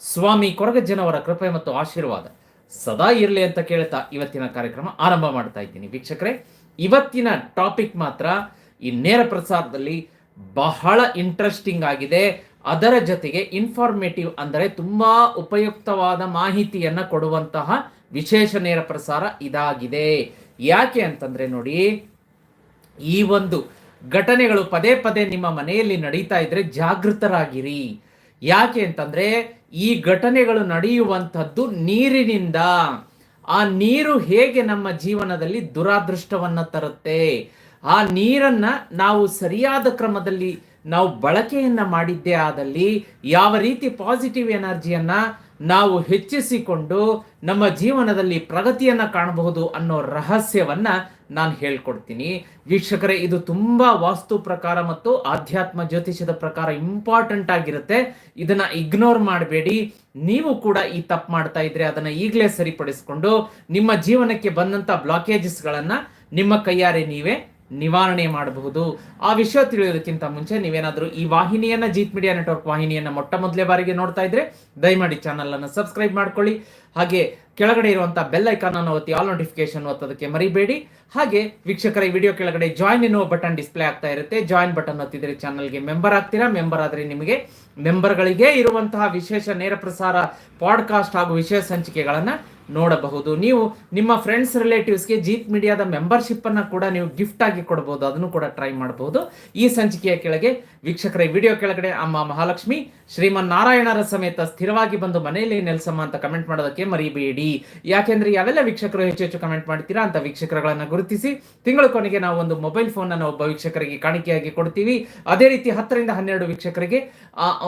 ಸ್ವಾಮಿ ಕೊರಗಜ್ಜನವರ ಕೃಪೆ ಮತ್ತು ಆಶೀರ್ವಾದ ಸದಾ ಇರಲಿ ಅಂತ ಕೇಳ್ತಾ ಇವತ್ತಿನ ಕಾರ್ಯಕ್ರಮ ಆರಂಭ ಮಾಡ್ತಾ ಇದ್ದೀನಿ. ವೀಕ್ಷಕರೇ, ಇವತ್ತಿನ ಟಾಪಿಕ್ ಮಾತ್ರ ಈ ನೇರ ಪ್ರಸಾರದಲ್ಲಿ ಬಹಳ ಇಂಟ್ರೆಸ್ಟಿಂಗ್ ಆಗಿದೆ. ಅದರ ಜೊತೆಗೆ ಇನ್ಫಾರ್ಮೇಟಿವ್ ಅಂದರೆ ತುಂಬ ಉಪಯುಕ್ತವಾದ ಮಾಹಿತಿಯನ್ನು ಕೊಡುವಂತಹ ವಿಶೇಷ ನೇರ ಪ್ರಸಾರ ಇದಾಗಿದೆ. ಯಾಕೆ ಅಂತಂದ್ರೆ ನೋಡಿ, ಈ ಒಂದು ಘಟನೆಗಳು ಪದೇ ಪದೇ ನಿಮ್ಮ ಮನೆಯಲ್ಲಿ ನಡೀತಾ ಇದ್ರೆ ಜಾಗೃತರಾಗಿರಿ. ಯಾಕೆ ಅಂತಂದ್ರೆ ಈ ಘಟನೆಗಳು ನಡೆಯುವಂಥದ್ದು ನೀರಿನಿಂದ. ಆ ನೀರು ಹೇಗೆ ನಮ್ಮ ಜೀವನದಲ್ಲಿ ದುರಾದೃಷ್ಟವನ್ನ ತರುತ್ತೆ? ಆ ನೀರನ್ನ ನಾವು ಸರಿಯಾದ ಕ್ರಮದಲ್ಲಿ ನಾವು ಬಳಕೆಯನ್ನು ಮಾಡಿದ್ದೇ ಆದಲ್ಲಿ ಯಾವ ರೀತಿ ಪಾಸಿಟಿವ್ ಎನರ್ಜಿಯನ್ನು ನಾವು ಹೆಚ್ಚಿಸಿಕೊಂಡು ನಮ್ಮ ಜೀವನದಲ್ಲಿ ಪ್ರಗತಿಯನ್ನು ಕಾಣಬಹುದು ಅನ್ನೋ ರಹಸ್ಯವನ್ನ ನಾನು ಹೇಳ್ಕೊಡ್ತೀನಿ. ವೀಕ್ಷಕರೇ, ಇದು ತುಂಬಾ ವಾಸ್ತು ಪ್ರಕಾರ ಮತ್ತು ಆಧ್ಯಾತ್ಮ ಜ್ಯೋತಿಷದ ಪ್ರಕಾರ ಇಂಪಾರ್ಟೆಂಟ್ ಆಗಿರುತ್ತೆ. ಇದನ್ನ ಇಗ್ನೋರ್ ಮಾಡಬೇಡಿ. ನೀವು ಕೂಡ ಈ ತಪ್ಪು ಮಾಡ್ತಾ ಇದ್ರೆ ಅದನ್ನ ಈಗಲೇ ಸರಿಪಡಿಸಿಕೊಂಡು ನಿಮ್ಮ ಜೀವನಕ್ಕೆ ಬಂದಂತ ಬ್ಲಾಕೇಜಸ್ಗಳನ್ನು ನಿಮ್ಮ ಕೈಯಾರೆ ನೀವೇ ನಿವಾರಣೆ ಮಾಡಬಹುದು. ಆ ವಿಷಯ ತಿಳಿಯೋದಕ್ಕಿಂತ ಮುಂಚೆ ನೀವೇನಾದರೂ ಈ ವಾಹಿನಿಯನ್ನ, ಜೀತ್ ಮೀಡಿಯಾ ನೆಟ್ವರ್ಕ್ ವಾಹಿನಿಯನ್ನ ಮೊಟ್ಟ ಮೊದಲೇ ಬಾರಿಗೆ ನೋಡ್ತಾ ಇದ್ರೆ ದಯಮಾಡಿ ಚಾನಲ್ ಅನ್ನು ಸಬ್ಸ್ಕ್ರೈಬ್ ಮಾಡ್ಕೊಳ್ಳಿ. ಹಾಗೆ ಕೆಳಗಡೆ ಇರುವಂತಹ ಬೆಲ್ ಐಕಾನ್ ಅನ್ನು ಒತ್ತಿ ಆಲ್ ನೋಟಿಫಿಕೇಶನ್ ಒತ್ತೋದಕ್ಕೆ ಮರಿಬೇಡಿ. ಹಾಗೆ ವೀಕ್ಷಕರ ಈ ವಿಡಿಯೋ ಕೆಳಗಡೆ ಜಾಯಿನ್ ಎನ್ನುವ ಬಟನ್ ಡಿಸ್ಪ್ಲೇ ಆಗ್ತಾ ಇರುತ್ತೆ. ಜಾಯಿನ್ ಬಟನ್ ಒತ್ತಿದ್ರೆ ಚಾನಲ್ಗೆ ಮೆಂಬರ್ ಆಗ್ತೀರಾ? ಮೆಂಬರ್ ಆದರೆ ನಿಮಗೆ ಮೆಂಬರ್ಗಳಿಗೆ ಇರುವಂತಹ ವಿಶೇಷ ನೇರ ಪ್ರಸಾರ ಪಾಡ್ಕಾಸ್ಟ್ ಹಾಗೂ ವಿಶೇಷ ಸಂಚಿಕೆಗಳನ್ನ ನೋಡಬಹುದು. ನೀವು ನಿಮ್ಮ ಫ್ರೆಂಡ್ಸ್ ರಿಲೇಟಿವ್ಸ್ಗೆ ಜೀತ್ ಮೀಡಿಯಾದ ಮೆಂಬರ್ಶಿಪ್ಪನ್ನು ಕೂಡ ನೀವು ಗಿಫ್ಟ್ ಆಗಿ ಕೊಡಬಹುದು ಅದನ್ನು ಕೂಡ ಟ್ರೈ ಮಾಡಬಹುದು ಈ ಸಂಚಿಕೆಯ ಕೆಳಗೆ ವೀಕ್ಷಕರ ವಿಡಿಯೋ ಕೆಳಗಡೆ ಅಮ್ಮ ಮಹಾಲಕ್ಷ್ಮಿ ಶ್ರೀಮನ್ ನಾರಾಯಣರ ಸಮೇತ ಸ್ಥಿರವಾಗಿ ಬಂದು ಮನೆಯಲ್ಲಿ ನೆಲೆಸಮ್ಮ ಅಂತ ಕಮೆಂಟ್ ಮಾಡೋದಕ್ಕೆ ಮರಿಬೇಡಿ. ಯಾಕೆಂದ್ರೆ ಯಾವೆಲ್ಲ ವೀಕ್ಷಕರು ಹೆಚ್ಚು ಹೆಚ್ಚು ಕಮೆಂಟ್ ಮಾಡ್ತೀರಾ ಅಂತ ವೀಕ್ಷಕರುಗಳನ್ನ ಗುರುತಿಸಿ ತಿಂಗಳ ಕೊನೆಗೆ ನಾವು ಒಂದು ಮೊಬೈಲ್ ಫೋನ್ ಅನ್ನು ಒಬ್ಬ ವೀಕ್ಷಕರಿಗೆ ಕಾಣಿಕೆಯಾಗಿ ಕೊಡ್ತೀವಿ. ಅದೇ ರೀತಿ ಹತ್ತರಿಂದ ಹನ್ನೆರಡು ವೀಕ್ಷಕರಿಗೆ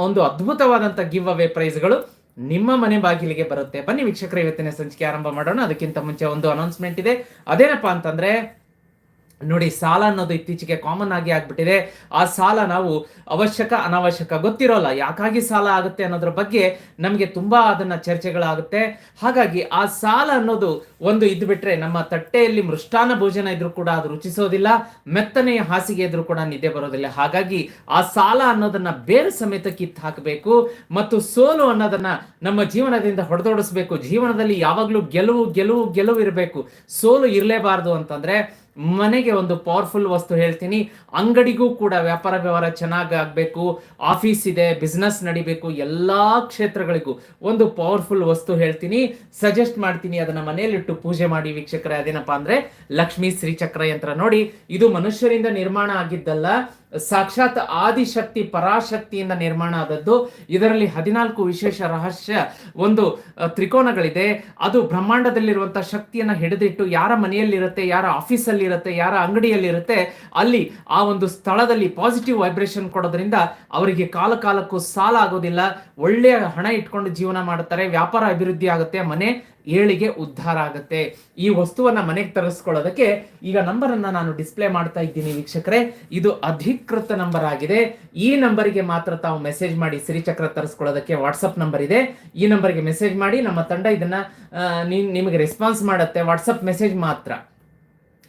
ಒಂದು ಅದ್ಭುತವಾದಂಥ ಗಿವ್ ಅವೇ ಪ್ರೈಸ್ಗಳು ನಿಮ್ಮ ಮನೆ ಬಾಗಿಲಿಗೆ ಬರುತ್ತೆ. ಬನ್ನಿ ವೀಕ್ಷಕರ, ಇವತ್ತಿನ ಸಂಚಿಕೆ ಆರಂಭ ಮಾಡೋಣ. ಅದಕ್ಕಿಂತ ಮುಂಚೆ ಒಂದು ಅನೌನ್ಸ್ಮೆಂಟ್ ಇದೆ. ಅದೇನಪ್ಪಾ ಅಂತಂದ್ರೆ ನೋಡಿ, ಸಾಲ ಅನ್ನೋದು ಇತ್ತೀಚೆಗೆ ಕಾಮನ್ ಆಗಿ ಆಗ್ಬಿಟ್ಟಿದೆ. ಆ ಸಾಲ ನಾವು ಅವಶ್ಯಕ, ಅನಾವಶ್ಯಕ ಗೊತ್ತಿರೋಲ್ಲ. ಯಾಕಾಗಿ ಸಾಲ ಆಗುತ್ತೆ ಅನ್ನೋದ್ರ ಬಗ್ಗೆ ನಮಗೆ ತುಂಬಾ ಅದನ್ನ ಚರ್ಚೆಗಳಾಗುತ್ತೆ. ಹಾಗಾಗಿ ಆ ಸಾಲ ಅನ್ನೋದು ಒಂದು ಇದ್ ಬಿಟ್ರೆ ನಮ್ಮ ತಟ್ಟೆಯಲ್ಲಿ ಮೃಷ್ಟಾನ ಭೋಜನ ಇದ್ರೂ ಕೂಡ ಅದು ರುಚಿಸೋದಿಲ್ಲ, ಮೆತ್ತನೆಯ ಹಾಸಿಗೆ ಇದ್ರೂ ಕೂಡ ನಿದ್ದೆ ಬರೋದಿಲ್ಲ. ಹಾಗಾಗಿ ಆ ಸಾಲ ಅನ್ನೋದನ್ನ ಬೇರೆ ಸಮೇತ ಕಿತ್ತು ಹಾಕಬೇಕು ಮತ್ತು ಸೋಲು ಅನ್ನೋದನ್ನ ನಮ್ಮ ಜೀವನದಿಂದ ಹೊಡೆದೋಡಿಸ್ಬೇಕು. ಜೀವನದಲ್ಲಿ ಯಾವಾಗಲೂ ಗೆಲುವು ಗೆಲುವು ಗೆಲುವು ಇರಬೇಕು. ಸೋಲು ಇರಲೇಬಾರದು ಅಂತಂದ್ರೆ ಮನೆಗೆ ಒಂದು ಪವರ್ಫುಲ್ ವಸ್ತು ಹೇಳ್ತೀನಿ. ಅಂಗಡಿಗೂ ಕೂಡ ವ್ಯಾಪಾರ ವ್ಯವಹಾರ ಚೆನ್ನಾಗಿ ಆಗಬೇಕು. ಆಫೀಸ್ ಇದೆ ಬಿಸ್ನೆಸ್ ನಡಿಬೇಕು, ಎಲ್ಲಾ ಕ್ಷೇತ್ರಗಳಿಗೂ ಒಂದು ಪವರ್ಫುಲ್ ವಸ್ತು ಹೇಳ್ತೀನಿ. ಸಜೆಸ್ಟ್ ಮಾಡ್ತೀನಿ ಅದನ್ನ ಮನೆಯಲ್ಲಿಟ್ಟು ಪೂಜೆ ಮಾಡಿ ವೀಕ್ಷಕರೇ. ಅದೇನಪ್ಪ ಅಂದ್ರೆ ಲಕ್ಷ್ಮೀ ಶ್ರೀಚಕ್ರ ಯಂತ್ರ ನೋಡಿ. ಇದು ಮನುಷ್ಯರಿಂದ ನಿರ್ಮಾಣ ಆಗಿದ್ದಲ್ಲ. ಸಾಕ್ಷಾತ್ ಆದಿಶಕ್ತಿ, ಪರಾಶಕ್ತಿಯಿಂದ ನಿರ್ಮಾಣ ಆದದ್ದು. ಇದರಲ್ಲಿ ಹದಿನಾಲ್ಕು ವಿಶೇಷ ರಹಸ್ಯ ಒಂದು ತ್ರಿಕೋನಗಳಿದೆ. ಅದು ಬ್ರಹ್ಮಾಂಡದಲ್ಲಿರುವಂತಹ ಶಕ್ತಿಯನ್ನು ಹಿಡಿದಿಟ್ಟು ಯಾರ ಮನೆಯಲ್ಲಿರುತ್ತೆ, ಯಾರ ಆಫೀಸಲ್ಲಿರುತ್ತೆ, ಯಾರ ಅಂಗಡಿಯಲ್ಲಿರುತ್ತೆ, ಅಲ್ಲಿ ಆ ಒಂದು ಸ್ಥಳದಲ್ಲಿ ಪಾಸಿಟಿವ್ ವೈಬ್ರೇಷನ್ ಕೊಡೋದ್ರಿಂದ ಅವರಿಗೆ ಕಾಲ ಕಾಲಕ್ಕೂ ಸಾಲ ಆಗೋದಿಲ್ಲ ಒಳ್ಳೆಯ ಹಣ ಇಟ್ಕೊಂಡು ಜೀವನ ಮಾಡುತ್ತಾರೆ, ವ್ಯಾಪಾರ ಅಭಿವೃದ್ಧಿ ಆಗುತ್ತೆ, ಮನೆ ಏಳಿಗೆ ಉದ್ಧಾರ ಆಗುತ್ತೆ. ಈ ವಸ್ತುವನ್ನ ಮನೆಗೆ ತರಿಸ್ಕೊಳ್ಳೋದಕ್ಕೆ ಈಗ ನಂಬರ್ ಅನ್ನ ನಾನು ಡಿಸ್ಪ್ಲೇ ಮಾಡ್ತಾ ಇದ್ದೀನಿ ವೀಕ್ಷಕರೇ. ಇದು ಅಧಿಕೃತ ನಂಬರ್ ಆಗಿದೆ. ಈ ನಂಬರಿಗೆ ಮಾತ್ರ ತಾವು ಮೆಸೇಜ್ ಮಾಡಿ ಸಿರಿಚಕ್ರ ತರಿಸ್ಕೊಳ್ಳೋದಕ್ಕೆ ವಾಟ್ಸಪ್ ನಂಬರ್ ಇದೆ. ಈ ನಂಬರ್ಗೆ ಮೆಸೇಜ್ ಮಾಡಿ ನಮ್ಮ ತಂಡ ಇದನ್ನ ನಿಮಗೆ ರೆಸ್ಪಾನ್ಸ್ ಮಾಡುತ್ತೆ. ವಾಟ್ಸಪ್ ಮೆಸೇಜ್ ಮಾತ್ರ.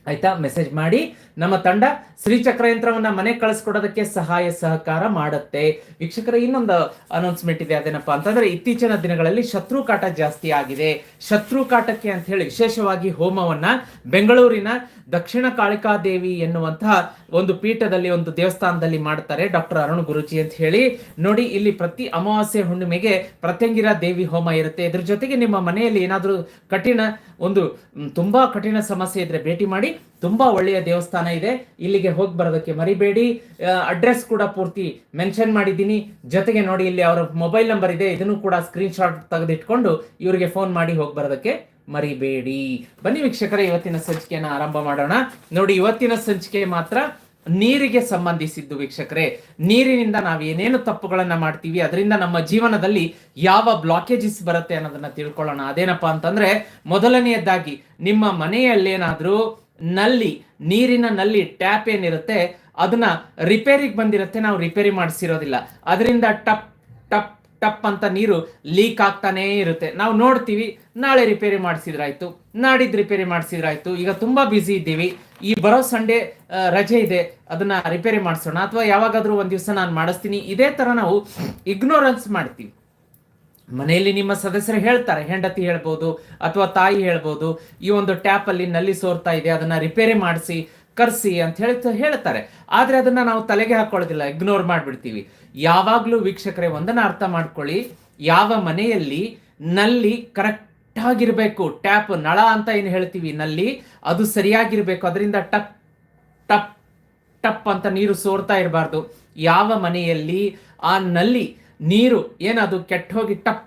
ಆಯ್ತಾ? ಮೆಸೇಜ್ ಮಾಡಿ. ನಮ್ಮ ತಂಡ ಶ್ರೀಚಕ್ರ ಯಂತ್ರವನ್ನ ಮನೆ ಕಳಿಸ್ಕೊಡೋದಕ್ಕೆ ಸಹಾಯ, ಸಹಕಾರ ಮಾಡುತ್ತೆ. ವೀಕ್ಷಕರ, ಇನ್ನೊಂದು ಅನೌನ್ಸ್ಮೆಂಟ್ ಇದೆ. ಅದೇನಪ್ಪ ಅಂತಂದ್ರೆ, ಇತ್ತೀಚಿನ ದಿನಗಳಲ್ಲಿ ಶತ್ರು ಕಾಟ ಜಾಸ್ತಿ ಆಗಿದೆ. ಶತ್ರು ಕಾಟಕ್ಕೆ ಅಂತ ಹೇಳಿ ವಿಶೇಷವಾಗಿ ಹೋಮವನ್ನ ಬೆಂಗಳೂರಿನ ದಕ್ಷಿಣ ಕಾಳಿಕಾ ದೇವಿ ಎನ್ನುವಂತಹ ಒಂದು ಪೀಠದಲ್ಲಿ, ಒಂದು ದೇವಸ್ಥಾನದಲ್ಲಿ ಮಾಡ್ತಾರೆ ಡಾಕ್ಟರ್ ಅರುಣ್ ಗುರುಜಿ ಅಂತ ಹೇಳಿ. ನೋಡಿ, ಇಲ್ಲಿ ಪ್ರತಿ ಅಮಾವಾಸ್ಯೆ ಹುಣ್ಣಿಮೆಗೆ ಪ್ರತ್ಯಂಗಿರ ದೇವಿ ಹೋಮ ಇರುತ್ತೆ. ಇದ್ರ ಜೊತೆಗೆ ನಿಮ್ಮ ಮನೆಯಲ್ಲಿ ಏನಾದರೂ ಕಠಿಣ ಒಂದು ತುಂಬಾ ಕಠಿಣ ಸಮಸ್ಯೆ ಇದ್ರೆ ಭೇಟಿ ಮಾಡಿ. ತುಂಬಾ ಒಳ್ಳೆಯ ದೇವಸ್ಥಾನ ಇದೆ. ಇಲ್ಲಿಗೆ ಹೋಗಿ ಬರೋದಕ್ಕೆ ಮರಿಬೇಡಿ. ಅಡ್ರೆಸ್ ಕೂಡ ಪೂರ್ತಿ ಮೆನ್ಷನ್ ಮಾಡಿದ್ದೀನಿ. ಜೊತೆಗೆ ನೋಡಿ, ಇಲ್ಲಿ ಅವರ ಮೊಬೈಲ್ ನಂಬರ್ ಇದೆ. ಇದನ್ನು ಕೂಡ ಸ್ಕ್ರೀನ್ ಶಾಟ್ ತೆಗೆದಿಟ್ಕೊಂಡು ಇವರಿಗೆ ಫೋನ್ ಮಾಡಿ ಹೋಗಿ ಬರೋದಕ್ಕೆ ಮರಿಬೇಡಿ. ಬನ್ನಿ ವೀಕ್ಷಕರೇ, ಇವತ್ತಿನ ಸಂಚಿಕೆಯನ್ನು ಆರಂಭ ಮಾಡೋಣ. ನೋಡಿ, ಇವತ್ತಿನ ಸಂಚಿಕೆ ಮಾತ್ರ ನೀರಿಗೆ ಸಂಬಂಧಿಸಿದ್ದು ವೀಕ್ಷಕರೇ. ನೀರಿನಿಂದ ನಾವು ಏನೇನು ತಪ್ಪುಗಳನ್ನ ಮಾಡ್ತೀವಿ, ಅದರಿಂದ ನಮ್ಮ ಜೀವನದಲ್ಲಿ ಯಾವ ಬ್ಲಾಕೇಜಸ್ ಬರುತ್ತೆ ಅನ್ನೋದನ್ನ ತಿಳ್ಕೊಳ್ಳೋಣ. ಅದೇನಪ್ಪಾ ಅಂತಂದ್ರೆ, ಮೊದಲನೆಯದಾಗಿ ನಿಮ್ಮ ಮನೆಯಲ್ಲೇನಾದ್ರೂ ನಲ್ಲಿ, ನೀರಿನ ನಲ್ಲಿ ಟ್ಯಾಪ್ ಏನಿರುತ್ತೆ, ಅದನ್ನ ರಿಪೇರಿಗೆ ಬಂದಿರುತ್ತೆ, ನಾವು ರಿಪೇರಿ ಮಾಡಿಸಿರೋದಿಲ್ಲ. ಅದರಿಂದ ಟಪ್ ಟಪ್ ಟಪ್ ಅಂತ ನೀರು ಲೀಕ್ ಆಗ್ತಾನೇ ಇರುತ್ತೆ. ನಾವು ನೋಡ್ತೀವಿ, ನಾಳೆ ರಿಪೇರಿ ಮಾಡಿಸಿದ್ರಾಯ್ತು, ನಾಡಿದ್ದು ರಿಪೇರಿ ಮಾಡಿಸಿದ್ರಾಯ್ತು, ಈಗ ತುಂಬಾ ಬ್ಯುಸಿ ಇದ್ದೀವಿ. ಈ ಬರೋ ಸಂಡೇ ರಜೆ ಇದೆ, ಅದನ್ನ ರಿಪೇರಿ ಮಾಡಿಸೋಣ. ಅಥವಾ ಯಾವಾಗಾದ್ರೂ ಒಂದು ದಿವಸ ನಾನು ಮಾಡಿಸ್ತೀನಿ. ಇದೇ ತರ ನಾವು ಇಗ್ನೋರೆನ್ಸ್ ಮಾಡ್ತೀವಿ. ಮನೆಯಲ್ಲಿ ನಿಮ್ಮ ಸದಸ್ಯರು ಹೇಳ್ತಾರೆ, ಹೆಂಡತಿ ಹೇಳ್ಬೋದು ಅಥವಾ ತಾಯಿ ಹೇಳ್ಬೋದು, ಈ ಒಂದು ಟ್ಯಾಪ್ ಅಲ್ಲಿ ನಲ್ಲಿ ಸೋರ್ತಾ ಇದೆ, ಅದನ್ನ ರಿಪೇರಿ ಮಾಡಿಸಿ, ಕರ್ಸಿ ಅಂತ ಹೇಳಿ ಹೇಳ್ತಾರೆ. ಆದ್ರೆ ಅದನ್ನ ನಾವು ತಲೆಗೆ ಹಾಕೊಳ್ಳೋದಿಲ್ಲ ಇಗ್ನೋರ್ ಮಾಡ್ಬಿಡ್ತೀವಿ. ಯಾವಾಗ್ಲೂ ವೀಕ್ಷಕರೇ ಒಂದನ್ನ ಅರ್ಥ ಮಾಡ್ಕೊಳ್ಳಿ, ಯಾವ ಮನೆಯಲ್ಲಿ ನಲ್ಲಿ ಕರೆಕ್ಟ್ ಆಗಿರ್ಬೇಕು ಟ್ಯಾಪ್ ನಳ ಅಂತ ಏನು ಹೇಳ್ತೀವಿ ನಲ್ಲಿ, ಅದು ಸರಿಯಾಗಿರ್ಬೇಕು, ಅದರಿಂದ ಟಪ್ ಟಪ್ ಟಪ್ ಅಂತ ನೀರು ಸೋರ್ತಾ ಇರಬಾರ್ದು. ಯಾವ ಮನೆಯಲ್ಲಿ ಆ ನಲ್ಲಿ ನೀರು ಏನದು ಕೆಟ್ಟ ಹೋಗಿ ಟಪ್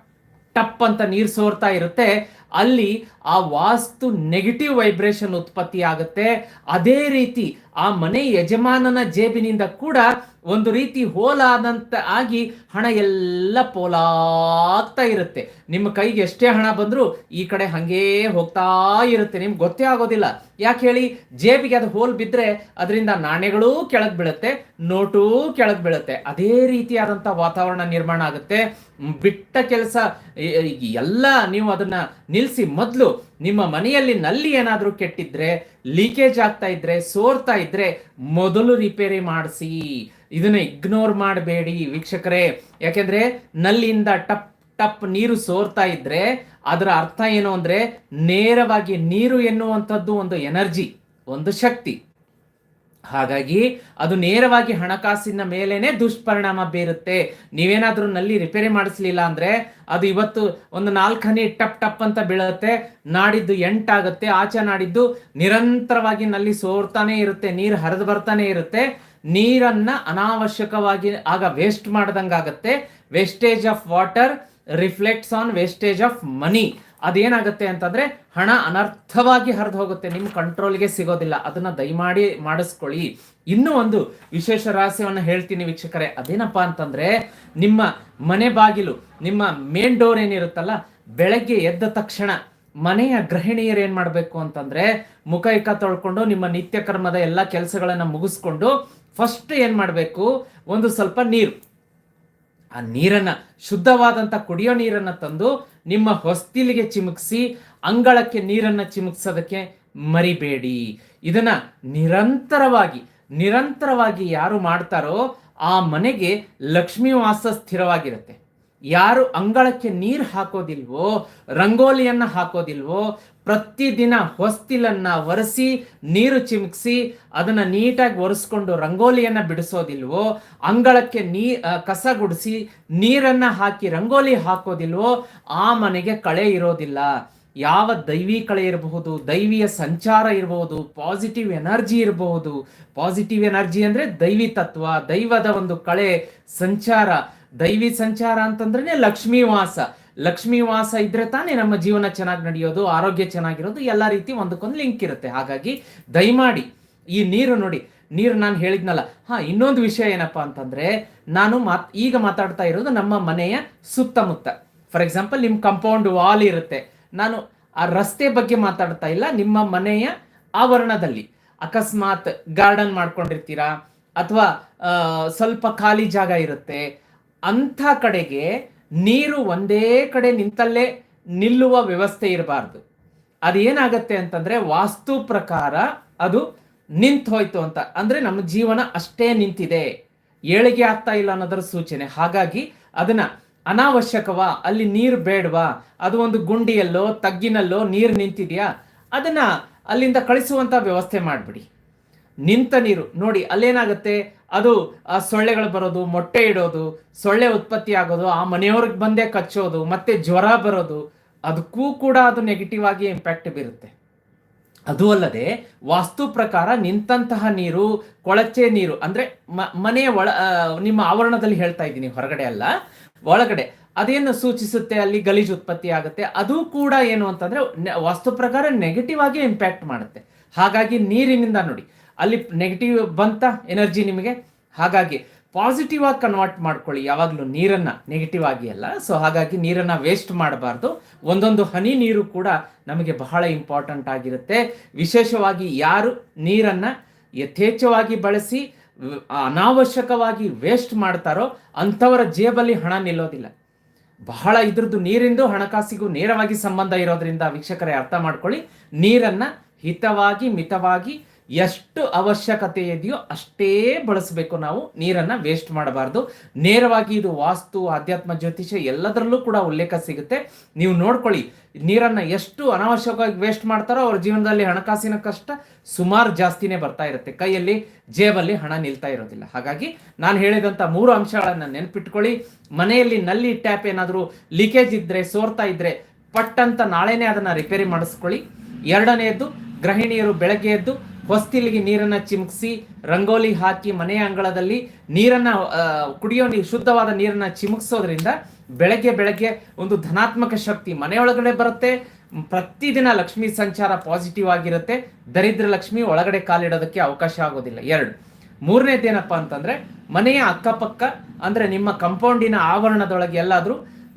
ಟಪ್ ಅಂತ ನೀರು ಸೋರ್ತಾ ಇರುತ್ತೆ ಅಲ್ಲಿ ಆ ವಾಸ್ತು ನೆಗೆಟಿವ್ ವೈಬ್ರೇಷನ್ ಉತ್ಪತ್ತಿ ಆಗುತ್ತೆ. ಅದೇ ರೀತಿ ಆ ಮನೆ ಯಜಮಾನನ ಜೇಬಿನಿಂದ ಕೂಡ ಒಂದು ರೀತಿ ಹೋಲಾದಂತ ಆಗಿ ಹಣ ಎಲ್ಲ ಪೋಲಾಗ್ತಾ ಇರುತ್ತೆ. ನಿಮ್ಮ ಕೈಗೆ ಎಷ್ಟೇ ಹಣ ಬಂದರೂ ಈ ಕಡೆ ಹಾಗೇ ಹೋಗ್ತಾ ಇರುತ್ತೆ. ನಿಮ್ಗೆ ಗೊತ್ತೇ ಆಗೋದಿಲ್ಲ. ಯಾಕೆ ಹೇಳಿ? ಜೇಬಿಗೆ ಅದು ಹೋಲ್ ಬಿದ್ದರೆ ಅದರಿಂದ ನಾಣ್ಯಗಳೂ ಕೆಳಗೆ ಬೀಳುತ್ತೆ, ನೋಟೂ ಕೆಳಗೆ ಬೀಳುತ್ತೆ. ಅದೇ ರೀತಿಯಾದಂಥ ವಾತಾವರಣ ನಿರ್ಮಾಣ ಆಗುತ್ತೆ. ಬಿಟ್ಟ ಕೆಲಸ ಎಲ್ಲ ನೀವು ಅದನ್ನ ನಿಲ್ಲಿಸಿ ಮೊದಲು ನಿಮ್ಮ ಮನೆಯಲ್ಲಿ ನಲ್ಲಿ ಏನಾದರೂ ಕೆಟ್ಟಿದ್ರೆ ಲೀಕೇಜ್ ಆಗ್ತಾ ಇದ್ರೆ, ಸೋರ್ತಾ ಇದ್ರೆ ಮೊದಲು ರಿಪೇರಿ ಮಾಡಿಸಿ. ಇದನ್ನ ಇಗ್ನೋರ್ ಮಾಡಬೇಡಿ ವೀಕ್ಷಕರೇ. ಯಾಕೆಂದ್ರೆ ನಲ್ಲಿಯಿಂದ ಟಪ್ ಟಪ್ ನೀರು ಸೋರ್ತಾ ಇದ್ರೆ ಅದರ ಅರ್ಥ ಏನು ಅಂದ್ರೆ ನೇರವಾಗಿ ನೀರು ಎನ್ನುವಂಥದ್ದು ಒಂದು ಎನರ್ಜಿ ಒಂದು ಶಕ್ತಿ. ಹಾಗಾಗಿ ಅದು ನೇರವಾಗಿ ಹಣಕಾಸಿನ ಮೇಲೇನೆ ದುಷ್ಪರಿಣಾಮ ಬೀರುತ್ತೆ. ನೀವೇನಾದ್ರೂ ನಲ್ಲಿ ರಿಪೇರಿ ಮಾಡಿಸ್ಲಿಲ್ಲ ಅಂದ್ರೆ ಅದು ಇವತ್ತು ಒಂದು ನಾಲ್ಕು ಟಪ್ ಟಪ್ ಅಂತ ಬೀಳುತ್ತೆ. ನಾಡಿದ್ದು ಎಂಟಾಗುತ್ತೆ. ಆಚೆ ನಾಡಿದ್ದು ನಿರಂತರವಾಗಿ ನಲ್ಲಿ ಸೋರ್ತಾನೆ ಇರುತ್ತೆ. ನೀರು ಹರಿದು ಬರ್ತಾನೆ ಇರುತ್ತೆ. ನೀರನ್ನ ಅನಾವಶ್ಯಕವಾಗಿ ಆಗ waste ಮಾಡ್ದಂಗಾಗತ್ತೆ. Wastage of water reflects on wastage of money ಅದೇನಾಗುತ್ತೆ ಅಂತಂದ್ರೆ ಹಣ ಅನರ್ಥವಾಗಿ ಹರಿದು ಹೋಗುತ್ತೆ ನಿಮ್ಮ ಕಂಟ್ರೋಲ್ಗೆ ಸಿಗೋದಿಲ್ಲ. ಅದನ್ನ ದಯಮಾಡಿ ಮಾಡಿಸ್ಕೊಳ್ಳಿ. ಇನ್ನೂ ಒಂದು ವಿಶೇಷ ರಹಸ್ಯವನ್ನು ಹೇಳ್ತೀನಿ ವೀಕ್ಷಕರೇ. ಅದೇನಪ್ಪ ಅಂತಂದ್ರೆ, ನಿಮ್ಮ ಮನೆ ಬಾಗಿಲು, ನಿಮ್ಮ ಮೇನ್ ಡೋರ್ ಏನಿರುತ್ತಲ್ಲ, ಬೆಳಗ್ಗೆ ಎದ್ದ ತಕ್ಷಣ ಮನೆಯ ಗೃಹಿಣಿಯರು ಏನ್ ಮಾಡಬೇಕು ಅಂತಂದ್ರೆ, ಮುಖ ತೊಳ್ಕೊಂಡು ನಿಮ್ಮ ನಿತ್ಯ ಕರ್ಮದ ಎಲ್ಲ ಕೆಲಸಗಳನ್ನ ಮುಗಿಸ್ಕೊಂಡು ಫಸ್ಟ್ ಏನ್ ಮಾಡಬೇಕು, ಒಂದು ಸ್ವಲ್ಪ ನೀರು. ಆ ನೀರನ್ನ, ಶುದ್ಧವಾದಂತ ಕುಡಿಯೋ ನೀರನ್ನ ತಂದು ನಿಮ್ಮ ಹೊಸ್ತಿಲಿಗೆ ಚಿಮುಕ್ಸಿ, ಅಂಗಳಕ್ಕೆ ನೀರನ್ನ ಚಿಮುಕ್ಸೋದಕ್ಕೆ ಮರಿಬೇಡಿ. ಇದನ್ನ ನಿರಂತರವಾಗಿ ನಿರಂತರವಾಗಿ ಯಾರು ಮಾಡ್ತಾರೋ ಆ ಮನೆಗೆ ಲಕ್ಷ್ಮೀ ವಾಸ ಸ್ಥಿರವಾಗಿರುತ್ತೆ. ಯಾರು ಅಂಗಳಕ್ಕೆ ನೀರು ಹಾಕೋದಿಲ್ವೋ, ರಂಗೋಲಿಯನ್ನ ಹಾಕೋದಿಲ್ವೋ ಪ್ರತಿದಿನ ಹೊಸ್ತಿಲನ್ನ ಒರೆಸಿ, ನೀರು ಚಿಮುಕ್ಸಿ, ಅದನ್ನ ನೀಟಾಗಿ ಒರೆಸ್ಕೊಂಡು ರಂಗೋಲಿಯನ್ನ ಬಿಡಿಸೋದಿಲ್ವೋ, ಅಂಗಳಕ್ಕೆ ನೀ ಕಸ ಗುಡಿಸಿ ನೀರನ್ನ ಹಾಕಿ ರಂಗೋಲಿ ಹಾಕೋದಿಲ್ವೋ, ಆ ಮನೆಗೆ ಕಳೆ ಇರೋದಿಲ್ಲ. ಯಾವ ದೈವಿ ಕಳೆ ಇರಬಹುದು, ದೈವಿಯ ಸಂಚಾರ ಇರಬಹುದು ಪಾಸಿಟಿವ್ ಎನರ್ಜಿ ಇರಬಹುದು. ಪಾಸಿಟಿವ್ ಎನರ್ಜಿ ಅಂದ್ರೆ ದೈವಿ ತತ್ವ, ದೈವದ ಒಂದು ಕಳೆ ಸಂಚಾರ. ದೈವಿ ಸಂಚಾರ ಅಂತಂದ್ರೆ ಲಕ್ಷ್ಮೀ ವಾಸ ಲಕ್ಷ್ಮೀ ವಾಸ ಇದ್ರೆ ತಾನೇ ನಮ್ಮ ಜೀವನ ಚೆನ್ನಾಗಿ ನಡೆಯೋದು, ಆರೋಗ್ಯ ಚೆನ್ನಾಗಿರೋದು, ಎಲ್ಲ ರೀತಿ ಒಂದಕ್ಕೊಂದು ಲಿಂಕ್ ಇರುತ್ತೆ. ಹಾಗಾಗಿ ದಯಮಾಡಿ ಈ ನೀರು ನೋಡಿ. ನೀರು ನಾನು ಹೇಳಿದ್ನಲ್ಲ. ಹಾ, ಇನ್ನೊಂದು ವಿಷಯ ಏನಪ್ಪಾ ಅಂತಂದ್ರೆ, ನಾನು ಮಾತ್, ಈಗ ಮಾತಾಡ್ತಾ ಇರೋದು ನಮ್ಮ ಮನೆಯ ಸುತ್ತಮುತ್ತ. ಫಾರ್ ಎಕ್ಸಾಂಪಲ್ ನಿಮ್ಮ ಕಂಪೌಂಡ್ ವಾಲ್ ಇರುತ್ತೆ. ನಾನು ಆ ರಸ್ತೆ ಬಗ್ಗೆ ಮಾತಾಡ್ತಾ ಇಲ್ಲ, ನಿಮ್ಮ ಮನೆಯ ಆವರಣದಲ್ಲಿ. ಅಕಸ್ಮಾತ್ ಗಾರ್ಡನ್ ಮಾಡ್ಕೊಂಡಿರ್ತೀರಾ? ಅಥವಾ ಸ್ವಲ್ಪ ಖಾಲಿ ಜಾಗ ಇರುತ್ತೆ. ಅಂಥ ಕಡೆಗೆ ನೀರು ಒಂದೇ ಕಡೆ ನಿಂತಲ್ಲೇ ನಿಲ್ಲುವ ವ್ಯವಸ್ಥೆ ಇರಬಾರ್ದು. ಅದೇನಾಗತ್ತೆ ಅಂತಂದ್ರೆ ವಾಸ್ತು ಪ್ರಕಾರ ಅದು ನಿಂತು ಹೋಯ್ತು ಅಂತ. ಅಂದ್ರೆ ನಮ್ಮ ಜೀವನ ಅಷ್ಟೇ ನಿಂತಿದೆ. ಏಳಿಗೆ ಆಗ್ತಾ ಇಲ್ಲ ಅನ್ನೋದರ ಸೂಚನೆ. ಹಾಗಾಗಿ ಅದನ್ನ ಅನಾವಶ್ಯಕವಾ? ಅಲ್ಲಿ ನೀರು ಬೇಡವಾ? ಅದು ಒಂದು ಗುಂಡಿಯಲ್ಲೋ, ತಗ್ಗಿನಲ್ಲೋ ನೀರು ನಿಂತಿದೆಯಾ? ಅದನ್ನ ಅಲ್ಲಿಂದ ಕಳಿಸುವಂತ ವ್ಯವಸ್ಥೆ ಮಾಡಿಬಿಡಿ. ನಿಂತ ನೀರು. ನೋಡಿ, ಅಲ್ಲೇನಾಗುತ್ತೆ? ಅದು, ಆ ಸೊಳ್ಳೆಗಳು ಬರೋದು, ಮೊಟ್ಟೆ ಇಡೋದು, ಸೊಳ್ಳೆ ಉತ್ಪತ್ತಿ ಆಗೋದು, ಆ ಮನೆಯವ್ರಿಗೆ ಬಂದೇ ಕಚ್ಚೋದು, ಮತ್ತೆ ಜ್ವರ ಬರೋದು, ಅದಕ್ಕೂ ಕೂಡ ಅದು ನೆಗೆಟಿವ್ ಆಗಿ ಇಂಪ್ಯಾಕ್ಟ್ ಬೀರುತ್ತೆ. ಅದು ಅಲ್ಲದೆ, ವಾಸ್ತು ಪ್ರಕಾರ ನಿಂತಹ ನೀರು, ಕೊಳಚೆ ನೀರು, ಅಂದ್ರೆ ಮನೆಯ ಒಳ ನಿಮ್ಮ ಆವರಣದಲ್ಲಿ ಹೇಳ್ತಾ ಇದ್ದೀನಿ, ಹೊರಗಡೆ ಅಲ್ಲ, ಒಳಗಡೆ. ಅದೇನು ಸೂಚಿಸುತ್ತೆ? ಅಲ್ಲಿ ಗಲೀಜು ಉತ್ಪತ್ತಿ ಆಗುತ್ತೆ. ಅದು ಕೂಡ ಏನು ಅಂತಂದ್ರೆ ವಾಸ್ತು ಪ್ರಕಾರ ನೆಗೆಟಿವ್ ಆಗಿ ಇಂಪ್ಯಾಕ್ಟ್ ಮಾಡುತ್ತೆ. ಹಾಗಾಗಿ ನೀರಿನಿಂದ ನೋಡಿ ಅಲ್ಲಿ ನೆಗೆಟಿವ್ ಬಂತ ಎನರ್ಜಿ ನಿಮಗೆ. ಹಾಗಾಗಿ ಪಾಸಿಟಿವ್ ಆಗಿ ಕನ್ವರ್ಟ್ ಮಾಡ್ಕೊಳ್ಳಿ. ಯಾವಾಗಲೂ ನೀರನ್ನ ನೆಗೆಟಿವ್ ಆಗಿ ಅಲ್ಲ. ಸೊ ಹಾಗಾಗಿ ನೀರನ್ನ ವೇಸ್ಟ್ ಮಾಡಬಾರ್ದು. ಒಂದೊಂದು ಹನಿ ನೀರು ಕೂಡ ನಮಗೆ ಬಹಳ ಇಂಪಾರ್ಟೆಂಟ್ ಆಗಿರುತ್ತೆ. ವಿಶೇಷವಾಗಿ ಯಾರು ನೀರನ್ನ ಯಥೇಚ್ಛವಾಗಿ ಬಳಸಿ, ಅನಾವಶ್ಯಕವಾಗಿ ವೇಸ್ಟ್ ಮಾಡ್ತಾರೋ ಅಂಥವರ ಜೇಬಲ್ಲಿ ಹಣ ನಿಲ್ಲೋದಿಲ್ಲ. ಬಹಳ ಇದ್ರದ್ದು ನೀರಿಂದು ಹಣಕಾಸಿಗೂ ನೇರವಾಗಿ ಸಂಬಂಧ ಇರೋದ್ರಿಂದ ವೀಕ್ಷಕರೇ ಅರ್ಥ ಮಾಡ್ಕೊಳ್ಳಿ. ನೀರನ್ನ ಹಿತವಾಗಿ, ಮಿತವಾಗಿ ಎಷ್ಟು ಅವಶ್ಯಕತೆ ಇದೆಯೋ ಅಷ್ಟೇ ಬಳಸಬೇಕು ನಾವು. ನೀರನ್ನ ವೇಸ್ಟ್ ಮಾಡಬಾರ್ದು. ನೇರವಾಗಿ ಇದು ವಾಸ್ತು, ಆಧ್ಯಾತ್ಮ, ಜ್ಯೋತಿಷ್ಯ ಎಲ್ಲದರಲ್ಲೂ ಕೂಡ ಉಲ್ಲೇಖ ಸಿಗುತ್ತೆ. ನೀವು ನೋಡ್ಕೊಳ್ಳಿ, ನೀರನ್ನ ಎಷ್ಟು ಅನಾವಶ್ಯಕವಾಗಿ ವೇಸ್ಟ್ ಮಾಡ್ತಾರೋ ಅವ್ರ ಜೀವನದಲ್ಲಿ ಹಣಕಾಸಿನ ಕಷ್ಟ ಸುಮಾರು ಜಾಸ್ತಿನೇ ಬರ್ತಾ ಇರುತ್ತೆ. ಕೈಯಲ್ಲಿ ಜೇಬಲ್ಲಿ ಹಣ ನಿಲ್ತಾ ಇರೋದಿಲ್ಲ. ಹಾಗಾಗಿ ನಾನು ಹೇಳಿದಂಥ ಮೂರು ಅಂಶಗಳನ್ನು ನೆನ್ಪಿಟ್ಕೊಳ್ಳಿ. ಮನೆಯಲ್ಲಿ ನಲ್ಲಿ ಟ್ಯಾಪ್ ಏನಾದರೂ ಲೀಕೇಜ್ ಇದ್ದರೆ ಸೋರ್ತಾ ಇದ್ದರೆ ಪಟ್ಟಂತ ನಾಳೆನೇ ಅದನ್ನ ರಿಪೇರಿ ಮಾಡಿಸ್ಕೊಳ್ಳಿ. ಎರಡನೆಯದ್ದು ಗೃಹಿಣಿಯರು ಬೆಳಗ್ಗೆ ಎದ್ದು ಹೊಸ್ತಿಲಿಗೆ ನೀರನ್ನ ಚಿಮುಕಿಸಿ, ರಂಗೋಲಿ ಹಾಕಿ ಮನೆಯ ಅಂಗಳದಲ್ಲಿ ನೀರನ್ನ ಕುಡಿಯೋ ನೀರು ಶುದ್ಧವಾದ ನೀರನ್ನ ಚಿಮುಕಿಸೋದ್ರಿಂದ ಬೆಳಗ್ಗೆ ಬೆಳಗ್ಗೆ ಒಂದು ಧನಾತ್ಮಕ ಶಕ್ತಿ ಮನೆಯೊಳಗಡೆ ಬರುತ್ತೆ. ಪ್ರತಿದಿನ ಲಕ್ಷ್ಮಿ ಸಂಚಾರ ಪಾಸಿಟಿವ್ ಆಗಿರುತ್ತೆ. ದರಿದ್ರ ಲಕ್ಷ್ಮಿ ಒಳಗಡೆ ಕಾಲಿಡೋದಕ್ಕೆ ಅವಕಾಶ ಆಗೋದಿಲ್ಲ. ಎರಡು ಮೂರನೇದೇನಪ್ಪ ಅಂತಂದ್ರೆ ಮನೆಯ ಅಕ್ಕಪಕ್ಕ, ಅಂದ್ರೆ ನಿಮ್ಮ ಕಂಪೌಂಡಿನ ಆವರಣದೊಳಗೆ ಎಲ್ಲಾದರೂ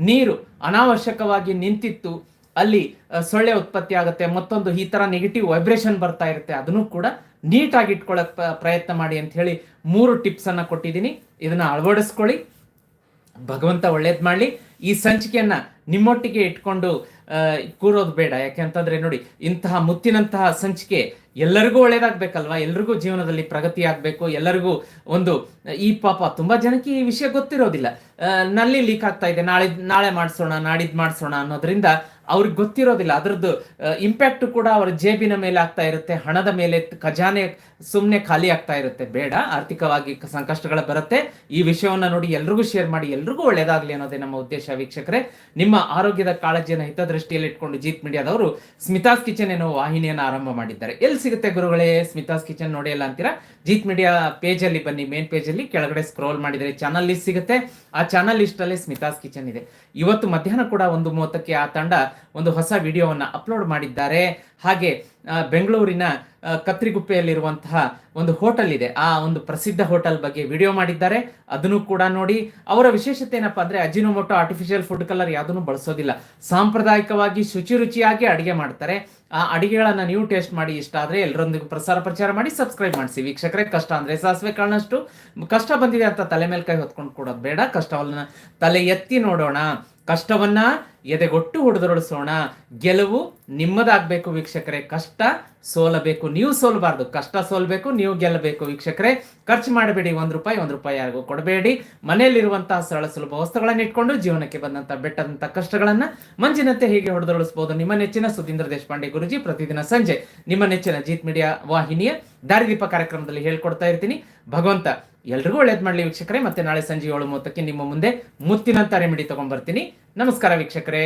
ನೀರು ಅನಾವಶ್ಯಕವಾಗಿ ನಿಂತಿತ್ತು ಅಲ್ಲಿ ಸೊಳ್ಳೆ ಉತ್ಪತ್ತಿ ಆಗುತ್ತೆ, ಮತ್ತೊಂದು ಈ ತರ ನೆಗೆಟಿವ್ ವೈಬ್ರೇಷನ್ ಬರ್ತಾ ಇರುತ್ತೆ, ಅದನ್ನು ಕೂಡ ನೀಟಾಗಿ ಇಟ್ಕೊಳ್ಳೋಕೆ ಪ್ರಯತ್ನ ಮಾಡಿ ಅಂತ ಹೇಳಿ ಮೂರು ಟಿಪ್ಸ್ ಅನ್ನ ಕೊಟ್ಟಿದ್ದೀನಿ. ಇದನ್ನ ಅಳವಡಿಸ್ಕೊಳ್ಳಿ. ಭಗವಂತ ಒಳ್ಳೇದು ಮಾಡಲಿ. ಈ ಸಂಚಿಕೆಯನ್ನ ನಿಮ್ಮೊಟ್ಟಿಗೆ ಇಟ್ಕೊಂಡು ಕೂರೋದು ಬೇಡ. ಯಾಕೆಂತಂದ್ರೆ ನೋಡಿ, ಇಂತಹ ಮುತ್ತಿನಂತಹ ಸಂಚಿಕೆ ಎಲ್ಲರಿಗೂ ಒಳ್ಳೇದಾಗ್ಬೇಕಲ್ವಾ? ಎಲ್ರಿಗೂ ಜೀವನದಲ್ಲಿ ಪ್ರಗತಿ ಆಗಬೇಕು. ಎಲ್ಲರಿಗೂ ಒಂದು, ಈ ಪಾಪ ತುಂಬಾ ಜನಕ್ಕೆ ಈ ವಿಷಯ ಗೊತ್ತಿರೋದಿಲ್ಲ. ನಲ್ಲಿ ಲೀಕ್ ಆಗ್ತಾ ಇದೆ. ನಾಳೆ ನಾಳೆ ಮಾಡಿಸೋಣ, ನಾಡಿದ್ ಮಾಡಿಸೋಣ ಅನ್ನೋದ್ರಿಂದ ಅವ್ರಿಗೆ ಗೊತ್ತಿರೋದಿಲ್ಲ. ಅದರದ್ದು ಇಂಪ್ಯಾಕ್ಟ್ ಕೂಡ ಅವರ ಜೇಬಿನ ಮೇಲೆ ಆಗ್ತಾ ಇರುತ್ತೆ. ಹಣದ ಮೇಲೆ ಖಜಾನೆ ಸುಮ್ಮನೆ ಖಾಲಿ ಆಗ್ತಾ ಇರುತ್ತೆ. ಬೇಡ, ಆರ್ಥಿಕವಾಗಿ ಸಂಕಷ್ಟಗಳು ಬರುತ್ತೆ. ಈ ವಿಷಯವನ್ನ ನೋಡಿ ಎಲ್ರಿಗೂ ಶೇರ್ ಮಾಡಿ, ಎಲ್ರಿಗೂ ಒಳ್ಳೇದಾಗ್ಲಿ ಅನ್ನೋದೇ ನಮ್ಮ ಉದ್ದೇಶ ವೀಕ್ಷಕರೇ. ನಿಮ್ಮ ಆರೋಗ್ಯದ ಕಾಳಜಿಯನ್ನು ಹಿತದೃಷ್ಟಿಯಲ್ಲಿ ಇಟ್ಕೊಂಡು ಜೀತ್ ಮೀಡಿಯಾದವರು ಸ್ಮಿತಾಸ್ ಕಿಚನ್ ಎನ್ನುವ ವಾಹಿನಿಯನ್ನು ಆರಂಭ ಮಾಡಿದ್ದಾರೆ. ಎಲ್ಲಿ ಸಿಗುತ್ತೆ ಗುರುಗಳೇ, ಸ್ಮಿತಾಸ್ ಕಿಚನ್ ನೋಡಿಯಲ್ಲ ಅಂತೀರಾ? ಜೀತ್ ಮೀಡಿಯಾ ಪೇಜ್ ಅಲ್ಲಿ ಬನ್ನಿ, ಮೇನ್ ಪೇಜ್ ಅಲ್ಲಿ ಕೆಳಗಡೆ ಸ್ಕ್ರೋಲ್ ಮಾಡಿದರೆ ಚಾನಲ್ ಲಿಸ್ಟ್ ಸಿಗುತ್ತೆ. ಆ ಚಾನಲ್ ಲಿಸ್ಟ್ ಅಲ್ಲಿ ಸ್ಮಿತಾಸ್ ಕಿಚನ್ ಇದೆ. ಇವತ್ತು ಮಧ್ಯಾಹ್ನ ಕೂಡ ಒಂದು ಮೂವತ್ತಕ್ಕೆ ಆ ತಂಡ ಒಂದು ಹೊಸ ವಿಡಿಯೋವನ್ನು ಅಪ್ಲೋಡ್ ಮಾಡಿದ್ದಾರೆ. ಹಾಗೆ ಬೆಂಗಳೂರಿನ ಕತ್ರಿಗುಪ್ಪೆಯಲ್ಲಿರುವಂತಹ ಒಂದು ಹೋಟೆಲ್ ಇದೆ. ಆ ಒಂದು ಪ್ರಸಿದ್ಧ ಹೋಟೆಲ್ ಬಗ್ಗೆ ವಿಡಿಯೋ ಮಾಡಿದ್ದಾರೆ. ಅದನ್ನು ಕೂಡ ನೋಡಿ. ಅವರ ವಿಶೇಷತೆ ಏನಪ್ಪಾ ಅಂದ್ರೆ ಅಜಿನೋಮೊಟೊ ಆರ್ಟಿಫಿಷಿಯಲ್ ಫುಡ್ ಕಲರ್ ಯಾವುದನ್ನು ಬಳಸೋದಿಲ್ಲ. ಸಾಂಪ್ರದಾಯಿಕವಾಗಿ ಶುಚಿ ರುಚಿಯಾಗಿ ಅಡುಗೆ ಮಾಡ್ತಾರೆ. ಆ ಅಡುಗೆಗಳನ್ನು ನೀವು ಟೇಸ್ಟ್ ಮಾಡಿ ಇಷ್ಟ ಆದ್ರೆ ಎಲ್ಲರೊಂದಿಗೂ ಪ್ರಸಾರ ಪ್ರಚಾರ ಮಾಡಿ ಸಬ್ಸ್ಕ್ರೈಬ್ ಮಾಡಿಸಿ. ವೀಕ್ಷಕರೇ, ಕಷ್ಟ ಅಂದ್ರೆ ಸಾಸಿವೆ ಕಾರಣಷ್ಟು ಕಷ್ಟ ಬಂದಿದೆ ಅಂತ ತಲೆ ಮೇಲೆ ಕೈ ಹೊತ್ಕೊಂಡು ಕೊಡೋದು ಬೇಡ. ಕಷ್ಟವನ್ನ ತಲೆ ಎತ್ತಿ ನೋಡೋಣ. ಕಷ್ಟವನ್ನ ಎದೆಗೊಟ್ಟು ಹೊಡೆದೊಡಿಸೋಣ ಗೆಲುವು ನಿಮ್ಮದಾಗಬೇಕು ವೀಕ್ಷಕರೇ. ಕಷ್ಟ ಸೋಲಬೇಕು. ನೀವು ಸೋಲಬಾರ್ದು. ಕಷ್ಟ ಸೋಲಬೇಕು, ನೀವು ಗೆಲ್ಲಬೇಕು ವೀಕ್ಷಕರೇ. ಖರ್ಚು ಮಾಡಬೇಡಿ. ಒಂದು ರೂಪಾಯಿ ಒಂದು ರೂಪಾಯಿ ಯಾರಿಗೂ ಕೊಡಬೇಡಿ. ಮನೆಯಲ್ಲಿರುವಂತಹ ಸರಳ ಸುಲಭ ವಸ್ತುಗಳನ್ನು ಇಟ್ಕೊಂಡು ಜೀವನಕ್ಕೆ ಬಂದಂತ ಬೆಟ್ಟದಂತ ಕಷ್ಟಗಳನ್ನ ಮಂಜಿನಂತೆ ಹೀಗೆ ಹೊಡೆದೊಳಿಸಬಹುದು ನಿಮ್ಮ ನೆಚ್ಚಿನ ಸುಧೀಂದ್ರ ದೇಶಪಾಂಡೆ ಗುರುಜಿ ಪ್ರತಿದಿನ ಸಂಜೆ ನಿಮ್ಮ ನೆಚ್ಚಿನ ಜೀತ್ ಮೀಡಿಯಾ ವಾಹಿನಿಯ ದಾರಿದೀಪ ಕಾರ್ಯಕ್ರಮದಲ್ಲಿ ಹೇಳ್ಕೊಡ್ತಾ ಇರ್ತೀನಿ. ಭಗವಂತ ಎಲ್ರಿಗೂ ಒಳ್ಳೇದು ಮಾಡಲಿ ವೀಕ್ಷಕರೇ. ಮತ್ತೆ ನಾಳೆ ಸಂಜೆ ಏಳು ಮೂವತ್ತಕ್ಕೆ ನಿಮ್ಮ ಮುಂದೆ ಮುತ್ತಿನಂತ ರೆಮಿಡಿ ತಗೊಂಡ್ಬರ್ತೀನಿ ನಮಸ್ಕಾರ ವೀಕ್ಷಕರೇ.